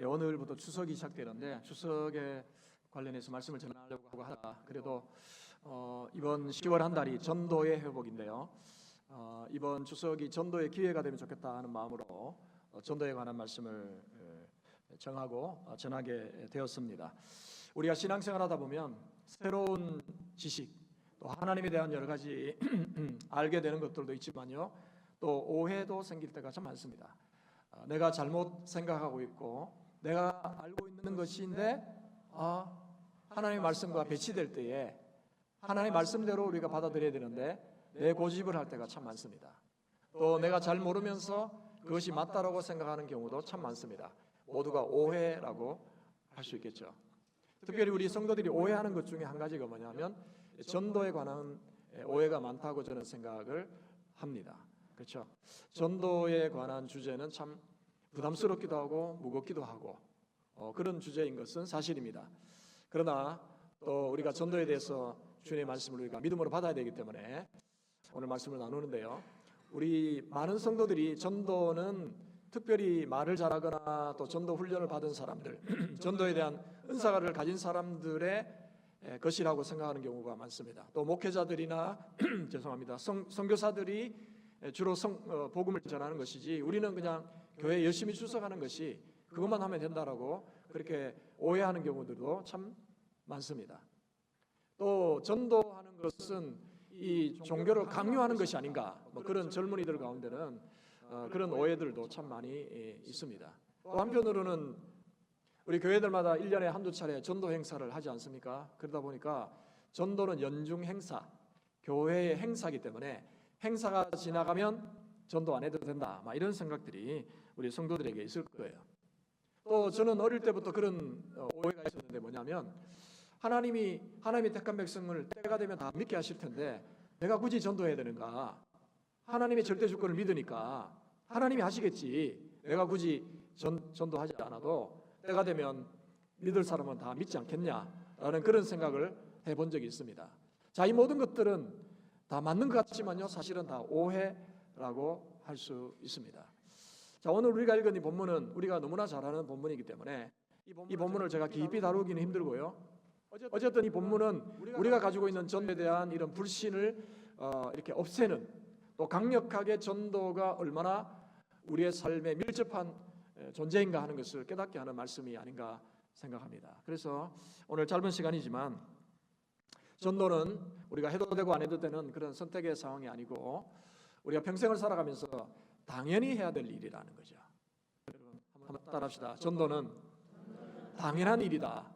예, 오늘부터 추석이 시작되는데 추석에 관련해서 말씀을 전하려고 하다 그래도 어, 이번 10월 한 달이 전도의 회복인데요. 어, 이번 추석이 전도의 기회가 되면 좋겠다 하는 마음으로 어, 전도에 관한 말씀을 에, 정하고 어, 전하게 되었습니다. 우리가 신앙생활하다 보면 새로운 지식 또 하나님에 대한 여러 가지 알게 되는 것들도 있지만요. 또 오해도 생길 때가 참 많습니다. 어, 내가 잘못 생각하고 있고 내가 알고 있는 것인데 아, 하나님의 말씀과 배치될 때에 하나님의 말씀대로 우리가 받아들여야 되는데 내 고집을 할 때가 참 많습니다. 또 내가 잘 모르면서 그것이 맞다라고 생각하는 경우도 참 많습니다. 모두가 오해라고 할 수 있겠죠. 특별히 우리 성도들이 오해하는 것 중에 한 가지가 뭐냐면 전도에 관한 오해가 많다고 저는 생각을 합니다. 그렇죠? 전도에 관한 주제는 참 부담스럽기도 하고 무겁기도 하고 어, 그런 주제인 것은 사실입니다. 그러나 또 우리가 전도에 대해서 주님의 말씀을 우리가 믿음으로 받아야 되기 때문에 오늘 말씀을 나누는데요. 우리 많은 성도들이 전도는 특별히 말을 잘하거나 또 전도 훈련을 받은 사람들, 전도에 대한 은사를 가진 사람들의 에, 것이라고 생각하는 경우가 많습니다. 또 목회자들이나 죄송합니다. 성, 선교사들이 에, 주로 성, 어, 복음을 전하는 것이지 우리는 그냥 교회 열심히 출석하는 것이 그것만 하면 된다라고 그렇게 오해하는 경우들도 참 많습니다. 또 전도하는 것은 이 종교를 강요하는 것이 아닌가 뭐 그런 젊은이들 가운데는 어, 그런 오해들도 참 많이 예, 있습니다. 또 한편으로는 우리 교회들마다 1년에 한두 차례 전도 행사를 하지 않습니까? 그러다 보니까 전도는 연중 행사, 교회의 행사이기 때문에 행사가 지나가면 전도 안 해도 된다. 막 이런 생각들이 우리 성도들에게 있을 거예요. 또 저는 어릴 때부터 그런 어, 오해가 있었는데 뭐냐면 하나님이 하나님이 택한 백성을 때가 되면 다 믿게 하실 텐데 내가 굳이 전도해야 되는가? 하나님의 절대 주권을 믿으니까 하나님이 하시겠지. 내가 굳이 전, 전도하지 않아도 때가 되면 믿을 사람은 다 믿지 않겠냐라는 그런 생각을 해본 적이 있습니다. 자, 이 모든 것들은 다 맞는 것 같지만요, 사실은 다 오해 라고 할 수 있습니다. 자, 오늘 우리가 읽은 이 본문은 우리가 너무나 잘 아는 본문이기 때문에 이 본문을 제가 깊이 다루기는 힘들고요. 어쨌든 이 본문은 우리가 가지고 있는 전도에 대한 이런 불신을 어, 이렇게 없애는 또 강력하게 전도가 얼마나 우리의 삶에 밀접한 에, 존재인가 하는 것을 깨닫게 하는 말씀이 아닌가 생각합니다. 그래서 오늘 짧은 시간이지만 전도는 우리가 해도 되고 안 해도 되는 그런 선택의 상황이 아니고 우리가 평생을 살아가면서 당연히 해야 될 일이라는 거죠. 한번 따라합시다. 전도는 당연한 일이다.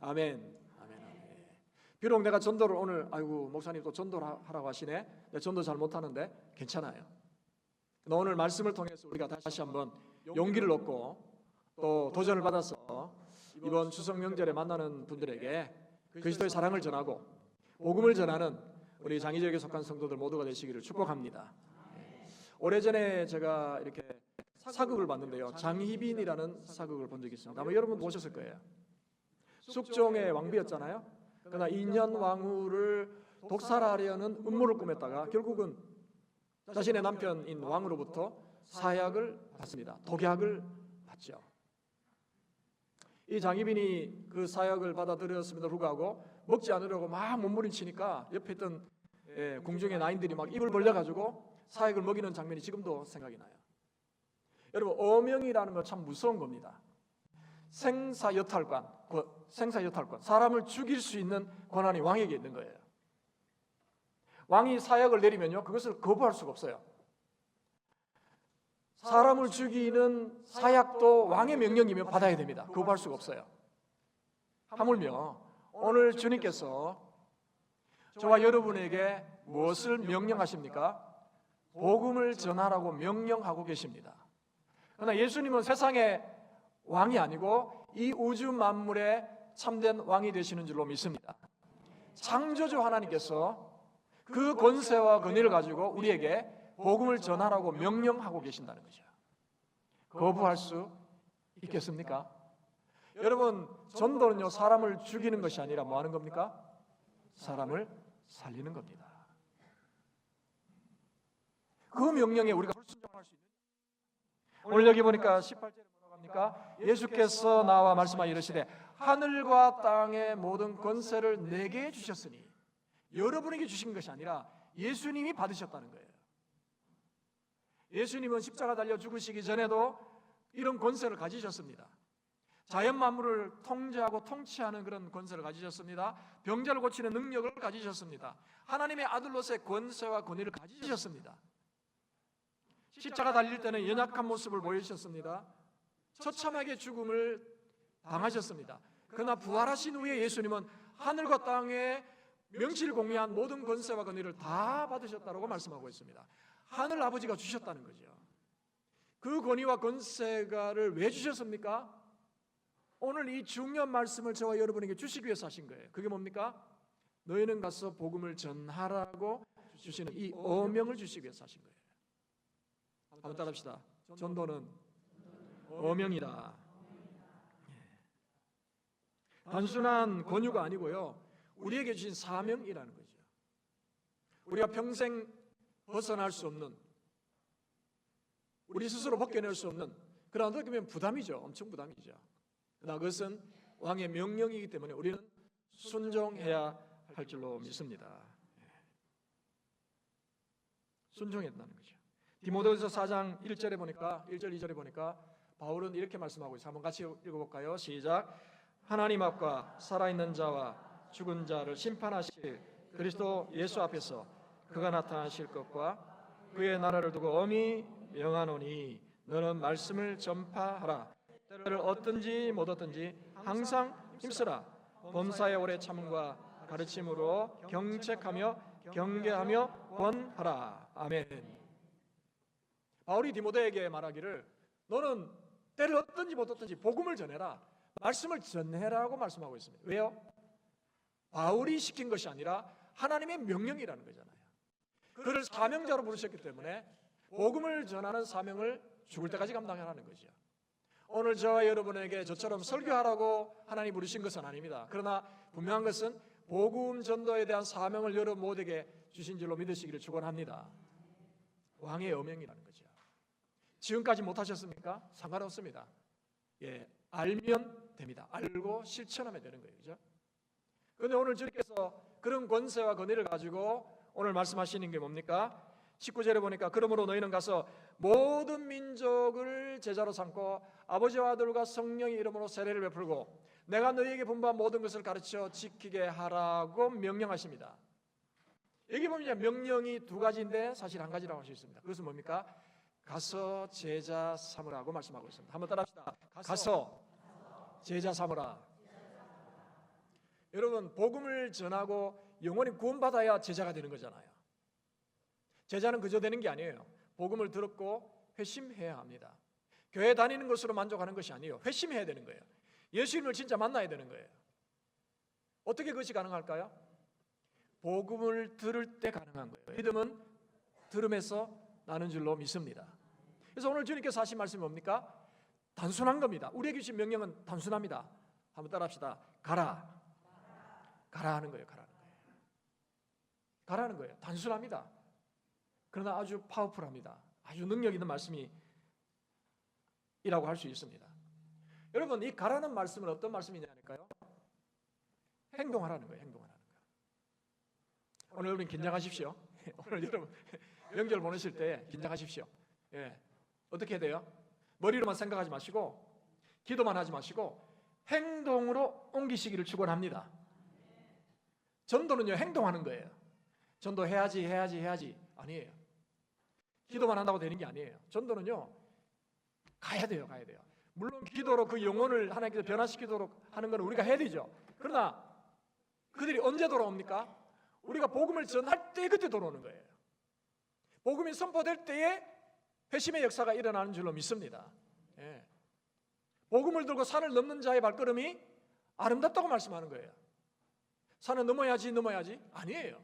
아멘. 아멘. 아멘. 비록 내가 전도를 오늘 아이고 목사님 또 전도를 하- 하라고 하시네. 내가 전도 잘 못하는데 괜찮아요. 그러나 오늘 말씀을 통해서 우리가 다시 한번 용기를 얻고 또 도전을 받아서 이번 추석 명절에 만나는 분들에게 그리스도의 사랑을 전하고 복음을 전하는 우리 장희적에 속한 성도들 모두가 되시기를 축복합니다. 오래전에 제가 이렇게 사극을 봤는데요. 장희빈이라는 사극을 본 적이 있습니다. 아마 여러분 보셨을 거예요. 숙종의 왕비였잖아요. 그러나 인현 왕후를 독살하려는 음모를 꾸몄다가 결국은 자신의 남편인 왕으로부터 사약을 받습니다. 독약을 받죠. 이 장희빈이 그 사약을 받아들였음에도 불구하고 먹지 않으려고 막 몸부림치니까 옆에 있던 예, 궁중의 나인들이 막 입을 벌려가지고 사약을 먹이는 장면이 지금도 생각이 나요. 여러분 어명이라는 건 참 무서운 겁니다. 생사 여탈관, 그 생사 여탈권, 사람을 죽일 수 있는 권한이 왕에게 있는 거예요. 왕이 사약을 내리면요, 그것을 거부할 수가 없어요. 사람을 죽이는 사약도 왕의 명령이면 받아야 됩니다. 거부할 수가 없어요. 하물며 오늘 주님께서 저와 여러분에게 무엇을 명령하십니까? 복음을 전하라고 명령하고 계십니다. 그러나 예수님은 세상의 왕이 아니고 이 우주 만물의 참된 왕이 되시는 줄로 믿습니다. 창조주 하나님께서 그 권세와 권위를 가지고 우리에게 복음을 전하라고 명령하고 계신다는 거죠. 거부할 수 있겠습니까? 여러분, 전도는요, 사람을 죽이는 것이 아니라 뭐 하는 겁니까? 사람을 살리는 겁니다. 그 명령에 우리가 불순종할 수 있는 오늘 여기 보니까 18절에 뭐라고 합니까? 예수께서 나와 말씀하여 이르시되 하늘과 땅의 모든 권세를 내게 주셨으니 여러분에게 주신 것이 아니라 예수님이 받으셨다는 거예요. 예수님은 십자가 달려 죽으시기 전에도 이런 권세를 가지셨습니다. 자연 만물을 통제하고 통치하는 그런 권세를 가지셨습니다. 병자를 고치는 능력을 가지셨습니다. 하나님의 아들로서의 권세와 권위를 가지셨습니다. 십자가 달릴 때는 연약한 모습을 보이셨습니다. 처참하게 죽음을 당하셨습니다. 그러나 부활하신 후에 예수님은 하늘과 땅에 명실공히한 모든 권세와 권위를 다 받으셨다고 말씀하고 있습니다. 하늘 아버지가 주셨다는 거죠. 그 권위와 권세가를 왜 주셨습니까? 오늘 이 중요한 말씀을 저와 여러분에게 주시기 위해서 하신 거예요. 그게 뭡니까? 너희는 가서 복음을 전하라고 주시는 이 어명을 주시기 위해서 하신 거예요. 한번 따라합시다. 전도는 어명이다. 예. 단순한 권유가 아니고요. 우리에게 주신 사명이라는 거죠. 우리가 평생 벗어날 수 없는 우리 스스로 벗겨낼 수 없는 그러나 어떻게 보면 부담이죠. 엄청 부담이죠. 그러나 그것은 왕의 명령이기 때문에 우리는 순종해야 할 줄로 믿습니다. 예. 순종했다는 거죠. 디모데후서 4장 1절에 보니까 1절 2절에 보니까 바울은 이렇게 말씀하고 있어요. 한번 같이 읽어 볼까요? 시작. 하나님 앞과 살아있는 자와 죽은 자를 심판하실 그리스도 예수 앞에서 그가 나타나실 것과 그의 나라를 두고 엄히 명하노니 너는 말씀을 전파하라 때를 얻든지 못 얻든지 항상 힘쓰라 범사의 오래 참음과 가르침으로 경책하며 경계하며 권하라 아멘 바울이 디모데에게 말하기를 너는 때를 얻든지 못 얻든지 복음을 전해라 말씀을 전해라고 말씀하고 있습니다 왜요? 바울이 시킨 것이 아니라 하나님의 명령이라는 거잖아요 그를 사명자로 부르셨기 때문에 복음을 전하는 사명을 죽을 때까지 감당하라는 거죠. 오늘 저와 여러분에게 저처럼 설교하라고 하나님 부르신 것은 아닙니다. 그러나 분명한 것은 복음 전도에 대한 사명을 여러분 모두에게 주신 줄로 믿으시기를 축원합니다. 왕의 어명이라는 거죠. 지금까지 못 하셨습니까? 상관없습니다. 예, 알면 됩니다. 알고 실천하면 되는 거예요. 그죠? 그런데 오늘 주님께서 그런 권세와 권위를 가지고 오늘 말씀하시는 게 뭡니까? 19절에 보니까 그러므로 너희는 가서 모든 민족을 제자로 삼고 아버지와 아들과 성령의 이름으로 세례를 베풀고 내가 너희에게 분부한 모든 것을 가르쳐 지키게 하라고 명령하십니다. 여기 보면 명령이 두 가지인데 사실 한 가지라고 할 수 있습니다. 그것은 뭡니까? 가서 제자 삼으라고 말씀하고 있습니다. 한번 따라합시다. 가서 제자 삼으라. 여러분 복음을 전하고 영원히 구원받아야 제자가 되는 거잖아요. 제자는 그저 되는 게 아니에요. 복음을 들었고 회심해야 합니다. 교회 다니는 것으로 만족하는 것이 아니에요. 회심해야 되는 거예요. 예수님을 진짜 만나야 되는 거예요. 어떻게 그것이 가능할까요? 복음을 들을 때 가능한 거예요. 믿음은 들음에서 나는 줄로 믿습니다. 그래서 오늘 주님께서 하신 말씀이 뭡니까? 단순한 겁니다. 우리에게 주신 명령은 단순합니다. 한번 따라합시다. 가라. 가라 하는 거예요. 가라. 가라는 거예요. 단순합니다. 그러나 아주 파워풀합니다. 아주 능력 있는 말씀이 이라고 할 수 있습니다. 여러분 이 가라는 말씀은 어떤 말씀이냐니까요. 행동하라는 거예요. 행동하라는 거예요. 오늘 여러분 긴장하십시오. 오늘 여러분 명절 보내실 때 긴장하십시오. 예. 어떻게 해야 돼요? 머리로만 생각하지 마시고 기도만 하지 마시고 행동으로 옮기시기를 축원합니다. 전도는요 행동하는 거예요. 전도 해야지 해야지 해야지 아니에요. 기도만 한다고 되는 게 아니에요. 전도는요 가야 돼요, 가야 돼요. 물론 기도로 그 영혼을 하나님께서 변화시키도록 하는 건 우리가 해야 되죠. 그러나 그들이 언제 돌아옵니까? 우리가 복음을 전할 때 그때 돌아오는 거예요. 복음이 선포될 때에 회심의 역사가 일어나는 줄로 믿습니다. 예. 복음을 들고 산을 넘는 자의 발걸음이 아름답다고 말씀하는 거예요. 산을 넘어야지 넘어야지 아니에요.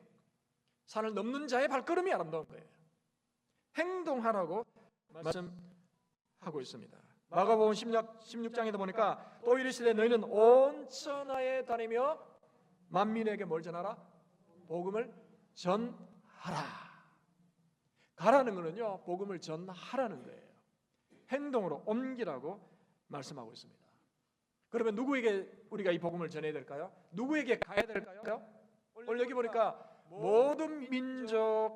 산을 넘는 자의 발걸음이 아름다운 거예요. 행동하라고 말씀하고 있습니다. 마가복음 16, 16장에도 보니까 또 이르시되 너희는 온 천하에 다니며 만민에게 뭘 전하라? 복음을 전하라. 가라는 거는요. 복음을 전하라는 거예요. 행동으로 옮기라고 말씀하고 있습니다. 그러면 누구에게 우리가 이 복음을 전해야 될까요? 누구에게 가야 될까요? 오늘 여기 보니까 모든 민족에게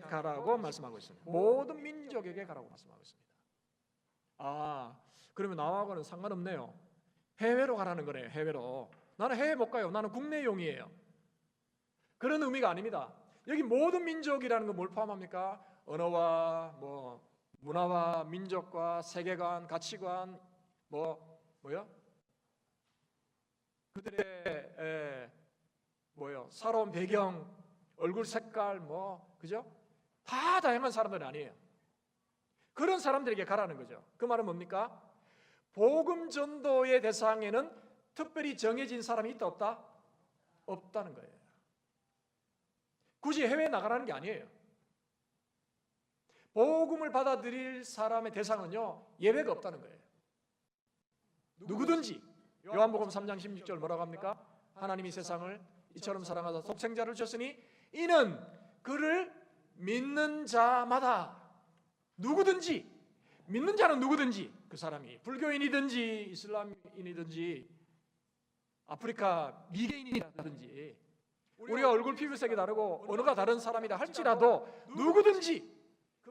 가라고 말씀하고 있습니다. 모든 민족에게 가라고 말씀하고 있습니다. 아, 그러면 나하고는 상관없네요. 해외로 가라는 거네요. 해외로. 나는 해외 못 가요. 나는 국내용이에요. 그런 의미가 아닙니다. 여기 모든 민족이라는 건 뭘 포함합니까? 언어와 뭐 문화와 민족과 세계관, 가치관, 뭐 뭐요? 그들의 에, 뭐요? 살아온 배경, 얼굴 색깔, 뭐 그죠? 다 다양한 사람들이 아니에요. 그런 사람들에게 가라는 거죠. 그 말은 뭡니까? 복음 전도의 대상에는 특별히 정해진 사람이 있다 없다? 없다는 거예요. 굳이 해외에 나가라는 게 아니에요. 복음을 받아들일 사람의 대상은요 예외가 없다는 거예요. 누구든지 요한복음 3장 16절 뭐라고 합니까? 하나님이 세상을 이처럼 사랑하사 독생자를 주셨으니 이는 그를 믿는 자마다 누구든지 믿는 자는 누구든지 그 사람이 불교인이든지 이슬람인이든지 아프리카 미개인이라든지 우리가 얼굴 피부색이 다르고 언어가 다른 사람이라 할지라도 누구든지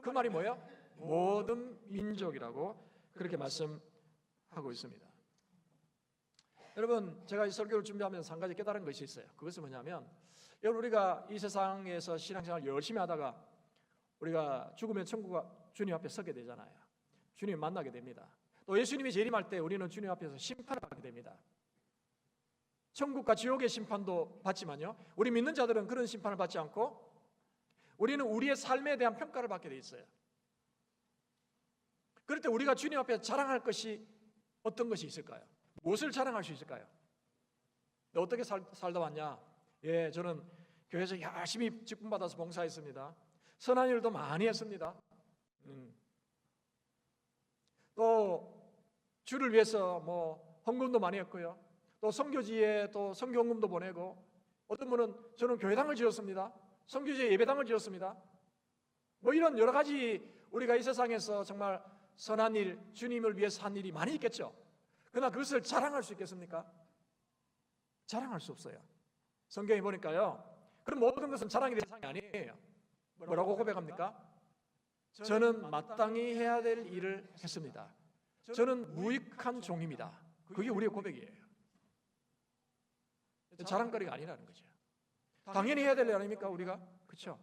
그 말이 뭐예요? 모든 민족이라고 그렇게 말씀하고 있습니다. 여러분 제가 이 설교를 준비하면서 한 가지 깨달은 것이 있어요. 그것은 뭐냐면 여러분 우리가 이 세상에서 신앙생활 열심히 하다가 우리가 죽으면 천국 주님 앞에 서게 되잖아요. 주님 만나게 됩니다. 또 예수님이 재림할 때 우리는 주님 앞에서 심판을 받게 됩니다. 천국과 지옥의 심판도 받지만요. 우리 믿는 자들은 그런 심판을 받지 않고 우리는 우리의 삶에 대한 평가를 받게 돼 있어요. 그럴 때 우리가 주님 앞에 자랑할 것이 어떤 것이 있을까요? 무엇을 자랑할 수 있을까요? 너 어떻게 살, 살다 왔냐? 예, 저는 교회에서 열심히 직분 받아서 봉사했습니다. 선한 일도 많이 했습니다. 음. 또 주를 위해서 뭐 헌금도 많이 했고요. 또 선교지에 또 선교헌금도 보내고 어떤 분은 저는 교회당을 지었습니다. 선교지에 예배당을 지었습니다. 뭐 이런 여러 가지 우리가 이 세상에서 정말 선한 일, 주님을 위해서 한 일이 많이 있겠죠. 그러나 그것을 자랑할 수 있겠습니까? 자랑할 수 없어요. 성경에 보니까요. 그런 모든 것은 자랑의 대상이 아니에요. 뭐라고 고백합니까? 저는 마땅히 해야 될 일을 했습니다. 저는 무익한 종입니다. 그게 우리의 고백이에요. 자랑거리가 아니라는 거죠. 당연히 해야 될 일 아닙니까 우리가? 그렇죠?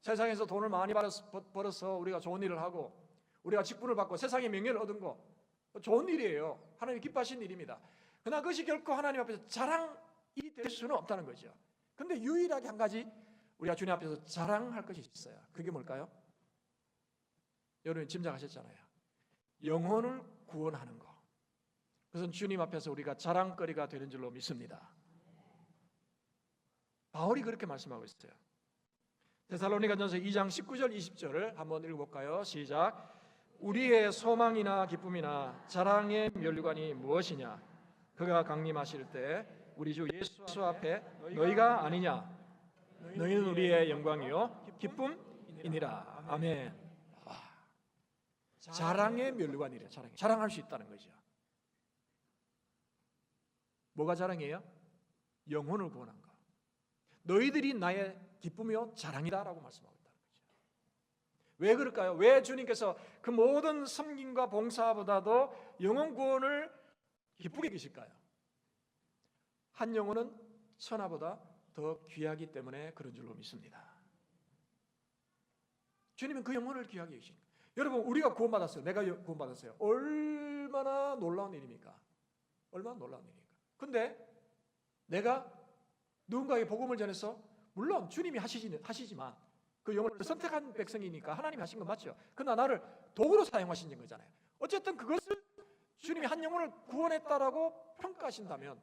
세상에서 돈을 많이 벌어서, 우리가 좋은 일을 하고 우리가 직분을 받고 세상의 명예를 얻은 거 좋은 일이에요. 하나님 기뻐하신 일입니다. 그러나 그것이 결코 하나님 앞에서 자랑이 될 수는 없다는 거죠. 근데 유일하게 한 가지 우리가 주님 앞에서 자랑할 것이 있어요. 그게 뭘까요? 여러분 짐작하셨잖아요. 영혼을 구원하는 거. 그것은 주님 앞에서 우리가 자랑거리가 되는 줄로 믿습니다. 바울이 그렇게 말씀하고 있어요. 데살로니가전서 2장 19절 20절을 한번 읽어볼까요? 시작. 우리의 소망이나 기쁨이나 자랑의 면류관이 무엇이냐? 그가 강림하실 때 우리 주 예수 앞에 너희가 아니냐? 너희는 우리의 영광이요 기쁨이니라. 아멘. 와. 자랑의 면류관이래. 자랑. 자랑할 수 있다는 거죠. 뭐가 자랑이에요? 영혼을 구원한 거. 너희들이 나의 기쁨이요 자랑이다라고 말씀하고 있다는 거죠. 왜 그럴까요? 왜 주님께서 그 모든 섬김과 봉사보다도 영혼 구원을 기쁘게 계실까요? 한 영혼은 천하보다 더 귀하기 때문에 그런 줄로 믿습니다. 주님은 그 영혼을 귀하게 계신 여러분 우리가 구원받았어요. 내가 구원받았어요. 얼마나 놀라운 일입니까? 얼마나 놀라운 일입니까? 근데 내가 누군가에게 복음을 전해서 물론 주님이 하시지, 하시지만 그 영혼을 선택한 백성이니까 하나님이 하신 건 맞죠. 그러나 나를 도구로 사용하신 거잖아요. 어쨌든 그것을 주님이 한 영혼을 구원했다라고 평가하신다면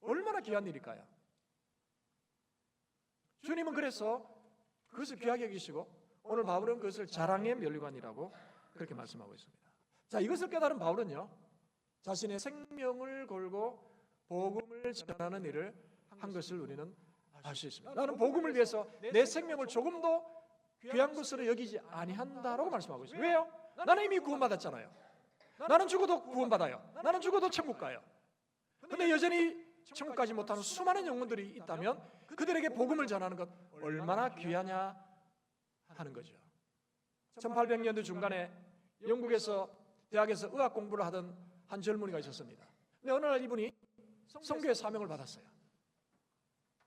얼마나 귀한 일일까요? 주님은 그래서 그것을 귀하게 여기시고 오늘 바울은 그것을 자랑의 멸관이라고 그렇게 말씀하고 있습니다. 자, 이것을 깨달은 바울은요. 자신의 생명을 걸고 복음을 전하는 일을 한 것을 우리는 알 수 있습니다. 나는 복음을 위해서 내 생명을 조금도 귀한 것으로 여기지 아니한다라고 말씀하고 있어요. 왜요? 나는 이미 구원받았잖아요. 나는 죽어도 구원받아요. 나는 죽어도 천국 가요. 근데 여전히 천국 가지 못하는 수많은 영혼들이 있다면 그들에게 복음을 전하는 것 얼마나 귀하냐 하는 거죠. 1800년대 중간에 영국에서 대학에서 의학 공부를 하던 한 젊은이가 있었습니다. 근데 어느 날 이분이 성교의 사명을 받았어요.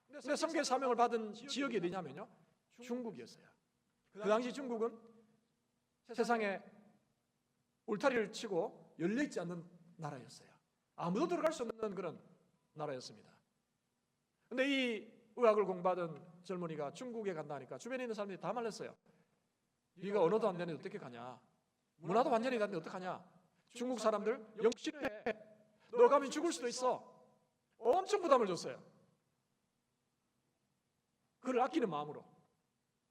근데 성교의 사명을 받은 지역이 어디냐면요. 중국이었어요. 그 당시 중국은 세상에 울타리를 치고 열려 있지 않는 나라였어요. 아무도 들어갈 수 없는 그런 나라였습니다. 근데 이 의학을 공부하던 젊은이가 중국에 간다니까 주변에 있는 사람들이 다 말렸어요. 네가 언어도 안 되는데 어떻게 가냐? 문화도 완전히 다른데 어떡하냐? 중국 사람들 영신해. 너 가면 죽을 수도 있어. 엄청 부담을 줬어요. 그를 아끼는 마음으로.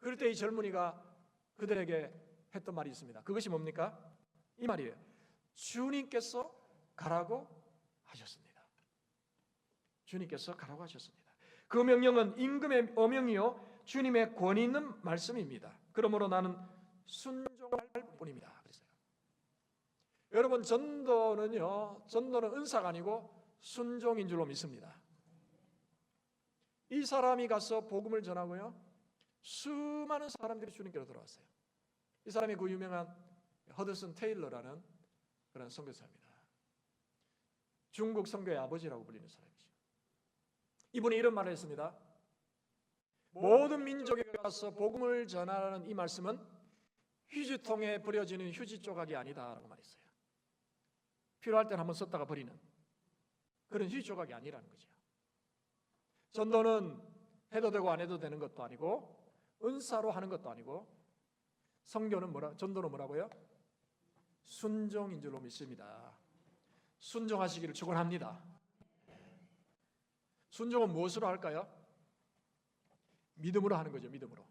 그럴 때 이 젊은이가 그들에게 했던 말이 있습니다. 그것이 뭡니까? 이 말이에요. 주님께서 가라고 하셨습니다. 주님께서 가라고 하셨습니다. 그 명령은 임금의 어명이요 주님의 권위 있는 말씀입니다. 그러므로 나는 순종할 뿐입니다. 그랬어요. 여러분 전도는요 전도는 은사가 아니고 순종인 줄로 믿습니다. 이 사람이 가서 복음을 전하고요 수많은 사람들이 주님께로 들어왔어요. 이 사람이 그 유명한 허드슨 테일러라는 그런 선교사입니다. 중국 선교의 아버지라고 불리는 사람이죠. 이분이 이런 말을 했습니다. 모든 민족에 가서 복음을 전하라는 이 말씀은 휴지통에 버려지는 휴지 조각이 아니다라고 말했어요. 필요할 때는 한번 썼다가 버리는 그런 휴지 조각이 아니라는 거죠. 전도는 해도 되고 안 해도 되는 것도 아니고 은사로 하는 것도 아니고 성교는 뭐라 전도는 뭐라고요? 순종인 줄로 믿습니다. 순종하시기를 축원합니다. 순종은 무엇으로 할까요? 믿음으로 하는 거죠. 믿음으로.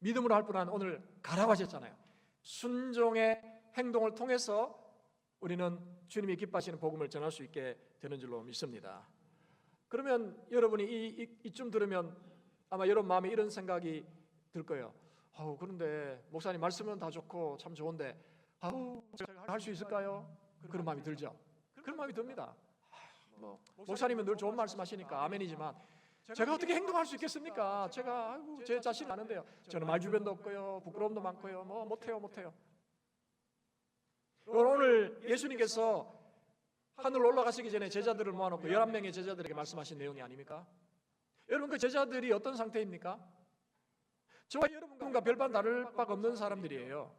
믿음으로 할 분은 오늘 가라고 하셨잖아요. 순종의 행동을 통해서 우리는 주님이 기뻐하시는 복음을 전할 수 있게 되는 줄로 믿습니다. 그러면 여러분이 이, 이, 이 쯤 들으면 아마 여러분 마음에 이런 생각이 들 거예요. 아우 그런데 목사님 말씀은 다 좋고 참 좋은데 아우 제가 할 수 있을까요? 그런 마음이 들죠. 그런 마음이 듭니다. 뭐 목사님은 늘 좋은 말씀하시니까 아멘이지만 제가 어떻게 행동할 수 있겠습니까? 제가 아이고 제 자신 아는데요. 저는 말 주변도 없고요, 부끄러움도 많고요, 뭐 못해요, 못해요. 오늘 예수님께서 하늘 올라가시기 전에 제자들을 모아놓고 11명의 제자들에게 말씀하신 내용이 아닙니까? 여러분 그 제자들이 어떤 상태입니까? 저와 여러분과 별반 다를 바가 없는 사람들이에요.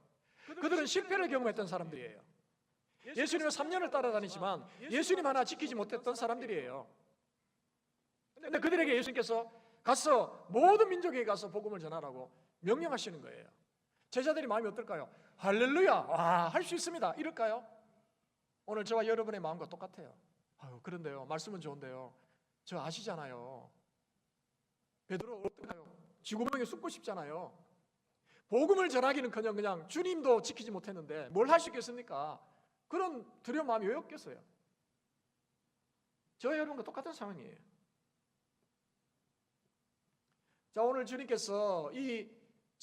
그들은 실패를 경험했던 사람들이에요. 예수님을 3년을 따라다니지만 예수님 하나 지키지 못했던 사람들이에요. 근데 그들에게 예수님께서 가서 모든 민족에게 가서 복음을 전하라고 명령하시는 거예요. 제자들이 마음이 어떨까요? 할렐루야, 와, 할 수 있습니다. 이럴까요? 오늘 저와 여러분의 마음과 똑같아요. 아유, 그런데요, 말씀은 좋은데요. 저 아시잖아요. 베드로 어떨까요? 지구멍에 숨고 싶잖아요. 복음을 전하기는커녕 그냥 주님도 지키지 못했는데 뭘 할 수 있겠습니까? 그런 두려운 마음이 왜 없겠어요? 저와 여러분과 똑같은 상황이에요. 자, 오늘 주님께서 이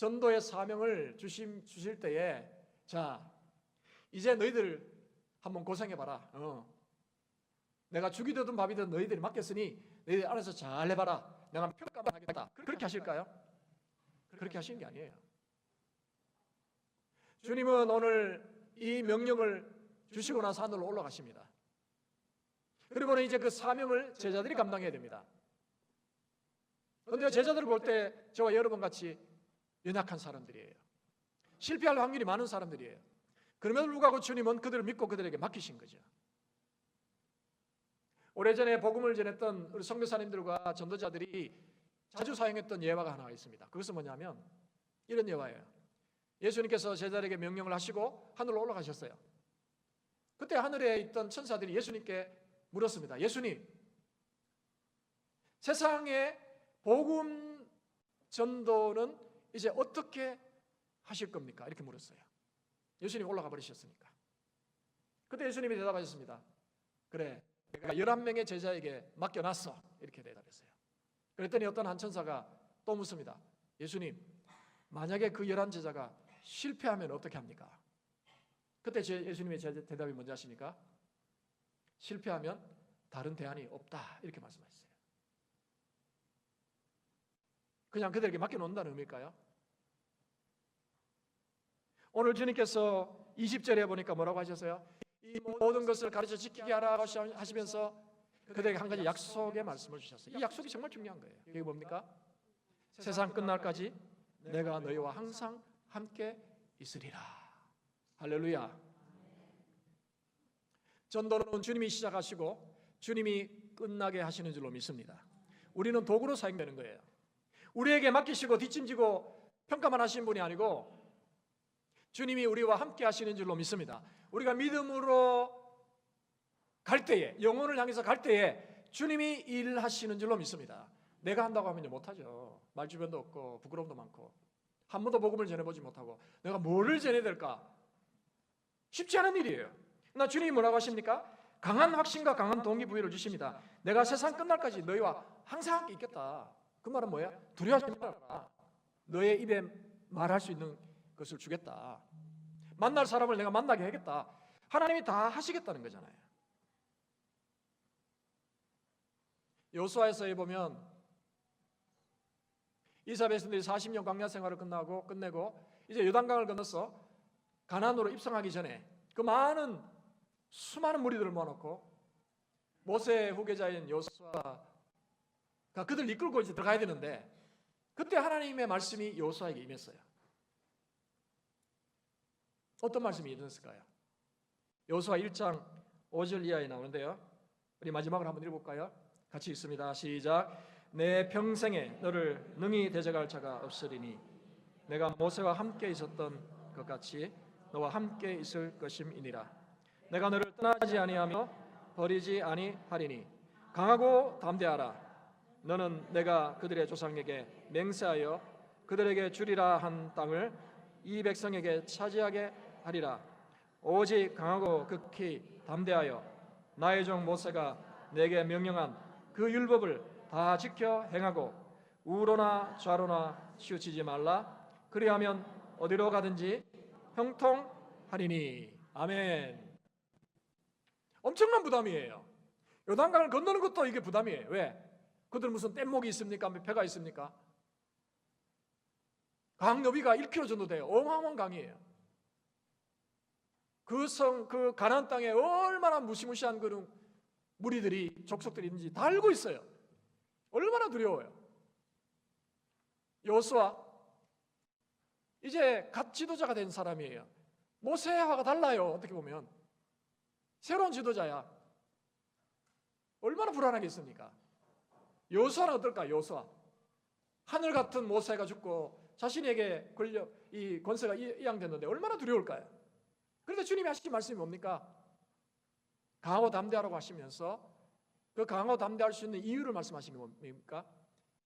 전도의 사명을 주심, 주실 때에 자, 이제 너희들 한번 고생해 봐라. 어. 내가 죽이 되든 밥이 되든 너희들이 맡겼으니 너희들 알아서 잘 해봐라. 내가 평가만 하겠다. 그렇게 하실까요? 그렇게 하시는 게 아니에요. 주님은 오늘 이 명령을 주시고 나서 하늘로 올라가십니다. 그리고는 이제 그 사명을 제자들이 감당해야 됩니다. 그런데 제자들을 볼 때 저와 여러분 같이 연약한 사람들이에요. 실패할 확률이 많은 사람들이에요. 그럼에도 불구하고 주님은 그들을 믿고 그들에게 맡기신 거죠. 오래전에 복음을 전했던 우리 선교사님들과 전도자들이 자주 사용했던 예화가 하나 있습니다. 그것은 뭐냐면 이런 예화예요. 예수님께서 제자들에게 명령을 하시고 하늘로 올라가셨어요. 그때 하늘에 있던 천사들이 예수님께 물었습니다. 예수님, 세상에 복음 전도는 이제 어떻게 하실 겁니까? 이렇게 물었어요. 예수님 올라가 버리셨으니까. 그때 예수님이 대답하셨습니다. 그래, 내가 11명의 제자에게 맡겨놨어. 이렇게 대답했어요. 그랬더니 어떤 한 천사가 또 묻습니다. 예수님, 만약에 그 열한 제자가 실패하면 어떻게 합니까? 그때 제 예수님의 제 대답이 뭔지 아십니까? 실패하면 다른 대안이 없다 이렇게 말씀하셨어요. 그냥 그들에게 맡겨놓는다는 의미일까요? 오늘 주님께서 20절에 보니까 뭐라고 하셨어요? 이 모든 것을 가르쳐 지키게 하라고 하시면서 그들에게 한 가지 약속의 말씀을 주셨어요. 이 약속이 정말 중요한 거예요. 이게 뭡니까? 세상 끝날까지 내가 너희와 항상 함께 있으리라. 할렐루야. 전도는 주님이 시작하시고 주님이 끝나게 하시는 줄로 믿습니다. 우리는 도구로 사용되는 거예요. 우리에게 맡기시고 뒷짐지고 평가만 하시는 분이 아니고 주님이 우리와 함께 하시는 줄로 믿습니다. 우리가 믿음으로 갈 때에 영혼을 향해서 갈 때에 주님이 일하시는 줄로 믿습니다. 내가 한다고 하면 못하죠. 말 주변도 없고 부끄러움도 많고 한 번도 복음을 전해보지 못하고 내가 뭐를 전해야 될까? 쉽지 않은 일이에요. 나 주님이 뭐라고 하십니까? 강한 확신과 강한 동기부여를 주십니다. 내가 세상 끝날까지 너희와 항상 함께 있겠다. 그 말은 뭐야? 두려워하지 말아라. 너의 입에 말할 수 있는 것을 주겠다. 만날 사람을 내가 만나게 하겠다. 하나님이 다 하시겠다는 거잖아요. 여수아에서 보면 이스라엘 백성들이 40년 광야 생활을 끝나고 끝내고 이제 요단강을 건너서 가나안으로 입성하기 전에 그 많은 수많은 무리들을 모아놓고 모세 후계자인 여수아 가 그들 이끌고 이제 들어가야 되는데 그때 하나님의 말씀이 여수아에게 임했어요. 어떤 말씀이 임했을까요? 여수아 1장 5절 이하에 나오는데요. 우리 마지막으로 한번 읽어볼까요? 같이 읽습니다. 시작. 내 평생에 너를 능히 대적할 자가 없으리니 내가 모세와 함께 있었던 것 같이 너와 함께 있을 것임이니라. 내가 너를 떠나지 아니하며 버리지 아니하리니 강하고 담대하라. 너는 내가 그들의 조상에게 맹세하여 그들에게 주리라 한 땅을 이 백성에게 차지하게 하리라. 오직 강하고 극히 담대하여 나의 종 모세가 내게 명령한 그 율법을 다 지켜 행하고 우로나 좌로나 치우치지 말라. 그리하면 어디로 가든지 형통하리니. 아멘. 엄청난 부담이에요. 요단강을 건너는 것도 이게 부담이에요. 왜? 그들 무슨 뗏목이 있습니까? 배가 있습니까? 강 너비가 1km 정도 돼요. 어마어마한 강이에요. 그 성, 그 가난 땅에 얼마나 무시무시한 그런 무리들이 족속들이 있는지 다 알고 있어요. 얼마나 두려워요. 여호수아 이제 갓 지도자가 된 사람이에요. 모세와가 달라요. 어떻게 보면 새로운 지도자야. 얼마나 불안하겠습니까? 여호수아는 어떨까? 여호수아 하늘 같은 모세가 죽고 자신에게 권력 이 권세가 이양됐는데 얼마나 두려울까요? 그런데 주님이 하신 말씀이 뭡니까? 강하고 담대하라고 하시면서 그 강하고 담대할 수 있는 이유를 말씀하시는 뭡니까?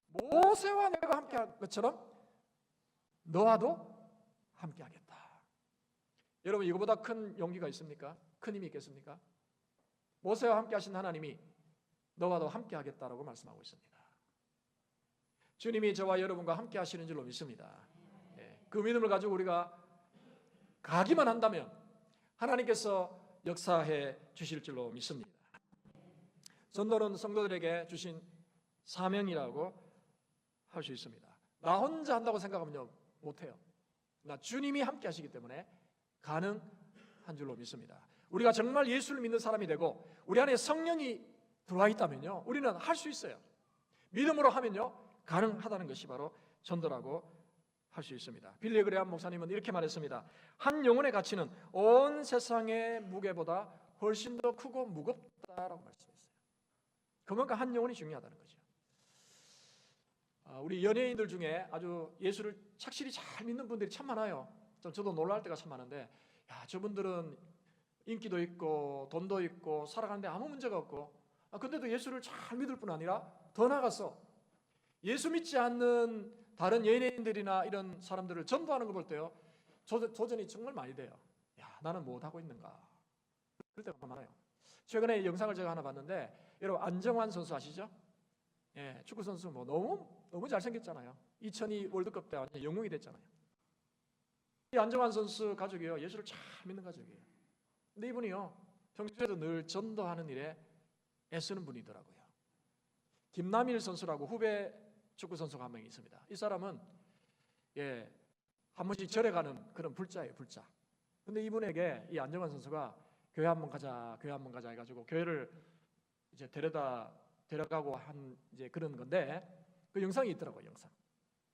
모세와 내가 함께한 것처럼 너와도 함께 하겠다. 여러분 이거보다 큰 용기가 있습니까? 큰 힘이 있겠습니까? 모세와 함께 하신 하나님이 너와도 함께 하겠다라고 말씀하고 있습니다. 주님이 저와 여러분과 함께 하시는 줄로 믿습니다. 예, 그 믿음을 가지고 우리가 가기만 한다면 하나님께서 역사해 주실 줄로 믿습니다. 전도는 성도들에게 주신 사명이라고 할 수 있습니다. 나 혼자 한다고 생각하면 못해요. 나 주님이 함께 하시기 때문에 가능한 줄로 믿습니다. 우리가 정말 예수를 믿는 사람이 되고 우리 안에 성령이 들어와 있다면요. 우리는 할 수 있어요. 믿음으로 하면요. 가능하다는 것이 바로 전도라고 할 수 있습니다. 빌리 그레함 목사님은 이렇게 말했습니다. 한 영혼의 가치는 온 세상의 무게보다 훨씬 더 크고 무겁다라고 말씀했어요. 그만큼 한 영혼이 중요하다는 거죠. 아, 우리 연예인들 중에 아주 예수를 착실히 잘 믿는 분들이 참 많아요. 저도 놀랄 때가 참 많은데, 야 저분들은 인기도 있고 돈도 있고 살아가는데 아무 문제가 없고, 아, 근데도 예수를 잘 믿을 뿐 아니라 더 나아가서 예수 믿지 않는 다른 연예인들이나 이런 사람들을 전도하는 거 볼 때요, 도전 이 정말 많이 돼요. 야 나는 못 하고 있는가? 그럴 때가 많아요. 최근에 영상을 제가 하나 봤는데, 여러분 안정환 선수 아시죠? 예, 축구 선수 뭐 너무 너무 잘생겼잖아요. 2002 월드컵 때 완전 영웅이 됐잖아요. 이 안정환 선수 가족이요 예수를 잘 믿는 가족이에요. 근데 이분이요 평소에도 늘 전도하는 일에 애쓰는 분이더라고요. 김남일 선수라고 후배 축구 선수가 한 명 있습니다. 이 사람은 예, 한 번씩 절에 가는 그런 불자예요, 불자. 근데 이분에게 이 안정환 선수가 교회 한번 가자, 교회 한번 가자 해가지고 교회를 이제 데려다 데려가고 한 이제 그런 건데 그 영상이 있더라고요, 영상.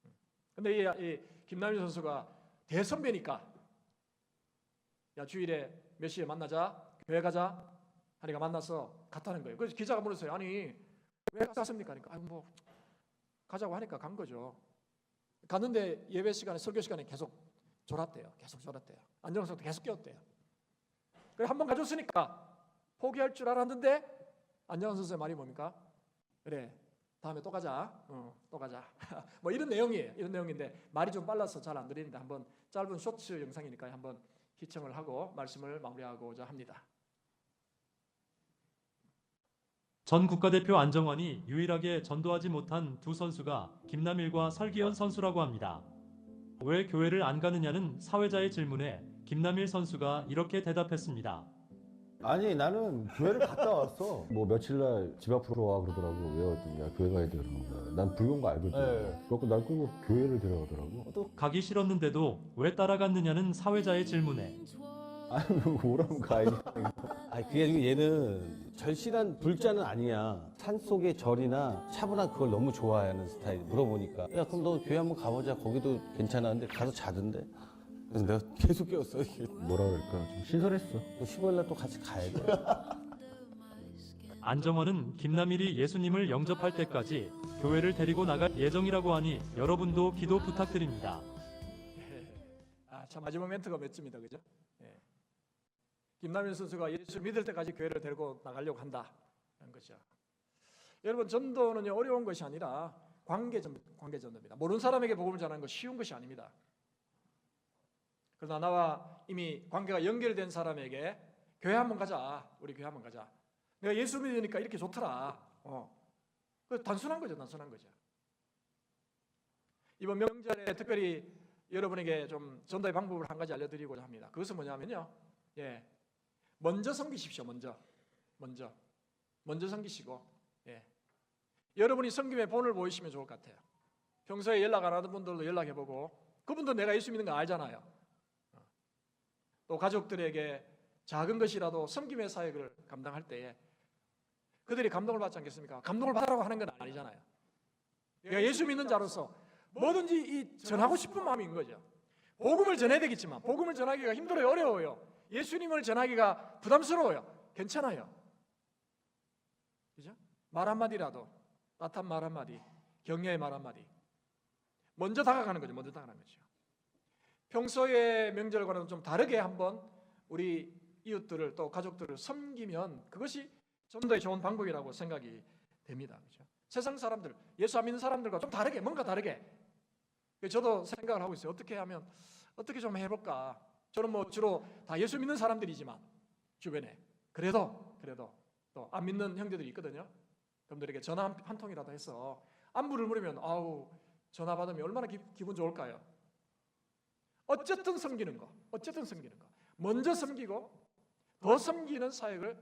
음. 근데 이, 이 김남일 선수가 대선배니까 야 주일에 몇 시에 만나자, 교회 가자 하니까 만나서 갔다는 거예요. 그래서 기자가 물었어요. 아니 왜 갔습니까? 그러니까 아뭐 가자고 하니까 간 거죠. 갔는데 예배 시간에 설교 시간에 계속 졸았대요. 계속 졸았대요. 안정성도 계속 깨웠대요. 그래 한 번 가줬으니까 포기할 줄 알았는데 안정환 선수의 말이 뭡니까? 그래 다음에 또 가자. 어, 또 가자. 뭐 이런 내용이에요. 이런 내용인데 말이 좀 빨라서 잘 안 들리는데 한번 짧은 쇼츠 영상이니까 한번 시청을 하고 말씀을 마무리하고자 합니다. 전 국가대표 안정환이 유일하게 전도하지 못한 두 선수가 김남일과 설기현 선수라고 합니다. 왜 교회를 안 가느냐는 사회자의 질문에 김남일 선수가 이렇게 대답했습니다. 아니 나는 교회를 갔다 왔어. 뭐 며칠 날 집 앞으로 와 그러더라고. 왜 왔더니 야 교회 가야 돼 그러는 거야. 난 불교인 거 알거든. 네. 그래갖고 날 끌고 교회를 데려가더라고. 또 가기 싫었는데도 왜 따라갔느냐는 사회자의 질문에 아니 뭐 오라면 가야지. 아니 그게 아니고 얘는 절실한 불자는 아니야. 산 속의 절이나 차분한 그걸 너무 좋아하는 스타일. 물어보니까 야 그럼 너 교회 한번 가보자. 거기도 괜찮았는데 가서 자던데. 그래서 내가 계속 깨웠어. 뭐라 그럴까 좀 신선했어. 15일 날 또 같이 가야 돼. 안정환은 김남일이 예수님을 영접할 때까지 교회를 데리고 나갈 예정이라고 하니 여러분도 기도 부탁드립니다. 아, 참 마지막 멘트가 멋집니다. 그죠? 예. 김남일 선수가 예수 믿을 때까지 교회를 데리고 나가려고 한다. 는 거죠. 여러분 전도는요 어려운 것이 아니라 관계 전 관계 전도입니다. 모르는 사람에게 복음을 전하는 거 쉬운 것이 아닙니다. 그러나 나와 이미 관계가 연결된 사람에게 교회 한번 가자. 우리 교회 한번 가자. 내가 예수 믿으니까 이렇게 좋더라. 어. 그 단순한 거죠, 단순한 거죠. 이번 명절에 특별히 여러분에게 좀 전도의 방법을 한 가지 알려드리고자 합니다. 그것은 뭐냐면요. 예. 먼저 섬기십시오. 먼저. 먼저. 먼저 섬기시고. 예. 여러분이 섬김의 본을 보이시면 좋을 것 같아요. 평소에 연락 안 하던 분들도 연락해 보고 그분도 내가 예수 믿는 거 알잖아요. 어. 또 가족들에게 작은 것이라도 섬김의 사역을 감당할 때에 그들이 감동을 받지 않겠습니까? 감동을 받으라고 하는 건 아니잖아요. 내가 예수 믿는 자로서 뭐든지 이 전하고 싶은 마음인 거죠. 복음을 전해야 되겠지만 복음을 전하기가 힘들어요, 어려워요. 예수님을 전하기가 부담스러워요. 괜찮아요. 그죠? 말 한마디라도 따뜻한 말 한마디, 격려의 말 한마디. 먼저 다가가는 거죠. 먼저 다가가는 거죠. 평소의 명절과는 좀 다르게 한번 우리 이웃들을 또 가족들을 섬기면 그것이 전도의 좋은 방법이라고 생각이 됩니다. 그죠? 세상 사람들, 예수 안 믿는 사람들과 좀 다르게, 뭔가 다르게. 저도 생각을 하고 있어요. 어떻게 하면, 어떻게 좀 해볼까. 저는 뭐 주로 다 예수 믿는 사람들이지만, 주변에. 그래도, 그래도, 또 안 믿는 형제들이 있거든요. 그분들에게 전화 한, 한 통이라도 해서, 안부를 물으면, 아우, 전화 받으면 얼마나 기, 기분 좋을까요? 어쨌든 섬기는 거, 어쨌든 섬기는 거. 먼저 섬기고, 더 섬기는 사역을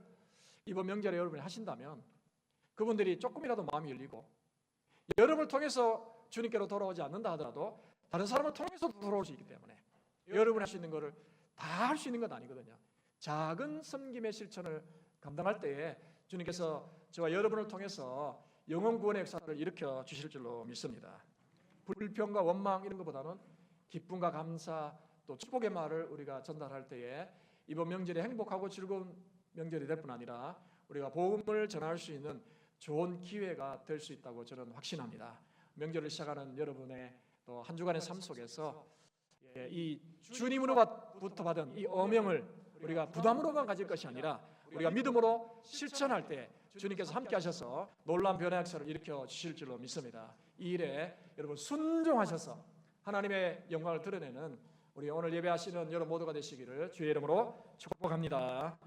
이번 명절에 여러분이 하신다면, 그분들이 조금이라도 마음이 열리고 여러분을 통해서 주님께로 돌아오지 않는다 하더라도 다른 사람을 통해서 돌아올 수 있기 때문에 여러분이 할 수 있는 것을 다할 수 있는 건 아니거든요. 작은 섬김의 실천을 감당할 때에 주님께서 저와 여러분을 통해서 영원 구원의 역사를 일으켜 주실 줄로 믿습니다. 불평과 원망 이런 것보다는 기쁨과 감사 또 축복의 말을 우리가 전달할 때에 이번 명절이 행복하고 즐거운 명절이 될 뿐 아니라 우리가 복음을 전할 수 있는 좋은 기회가 될 수 있다고 저는 확신합니다. 명절을 시작하는 여러분의 또 한 주간의 삶 속에서 예, 이 주님으로부터 받은 이 어명을 우리가 부담으로만 가질 것이 아니라 우리가 믿음으로 실천할 때 주님께서 함께 하셔서 놀라운 변화 역사를 일으켜 주실 줄로 믿습니다. 이 일에 여러분 순종하셔서 하나님의 영광을 드러내는 우리 오늘 예배하시는 여러분 모두가 되시기를 주의 이름으로 축복합니다.